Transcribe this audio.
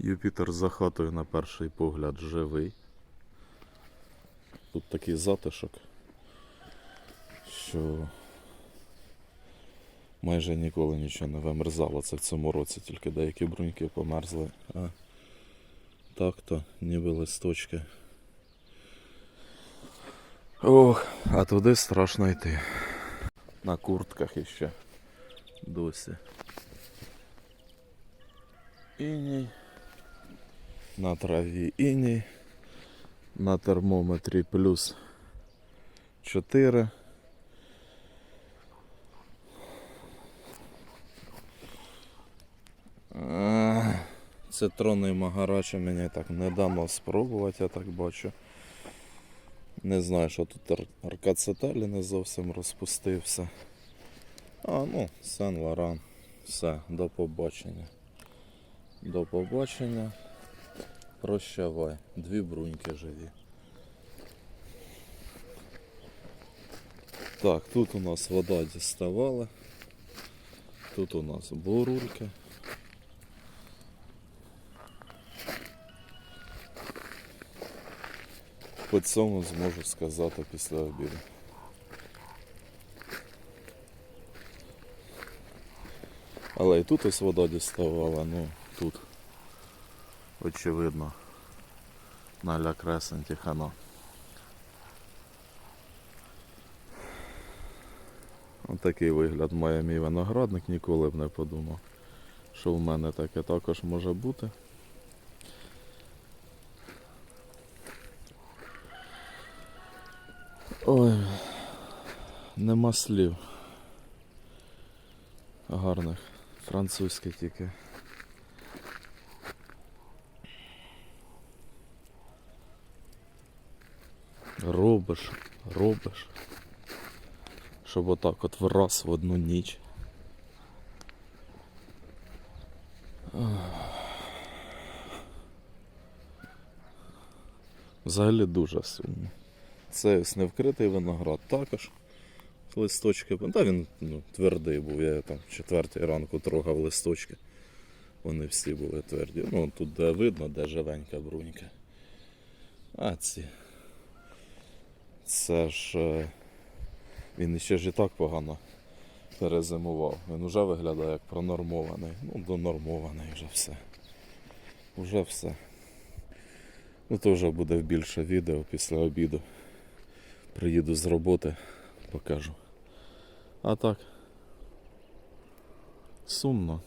Юпітер за хатою на перший погляд живий. Тут такий затишок, що майже ніколи нічого не вимерзало. Це в цьому році, тільки деякі бруньки померзли. А так-то, ніби листочки. Ох, а туди страшно йти. На куртках іще досі. Іній. На траві іній. На термометрі плюс 4. Ех, Цитронний магарача мені так не дано спробувати, я так бачу. Не знаю, що тут ар- аркацеталі не зовсім розпустився. А, ну, Сен Лоран. Все, до побачення. До побачення. Прощавай. Дві бруньки живі. Так, тут у нас вода діставала. Тут у нас бурульки. По цьому зможу сказати після обіду. Але і тут ось вода діставала, ну тут очевидно на ля кресенті хана. Отакий вигляд має мій виноградник, ніколи б не подумав, що в мене таке також може бути. Ой, нема слів. Гарних. Французьке тільки. Робиш, робиш. Щоб отак от враз в одну ніч. Взагалі дуже сумно. Це ось невкритий виноград також. Листочки. Та він ну, твердий був. Я там четвертій ранку трогав листочки. Вони всі були тверді. Ну тут де видно, де живенька брунька. А ці. Це ж. е, Він ще ж і так погано перезимував. Він вже виглядає як пронормований. Ну, донормований вже все. Уже все. Ну то вже буде більше відео після обіду. Приїду з роботи, покажу. А так. Сумно.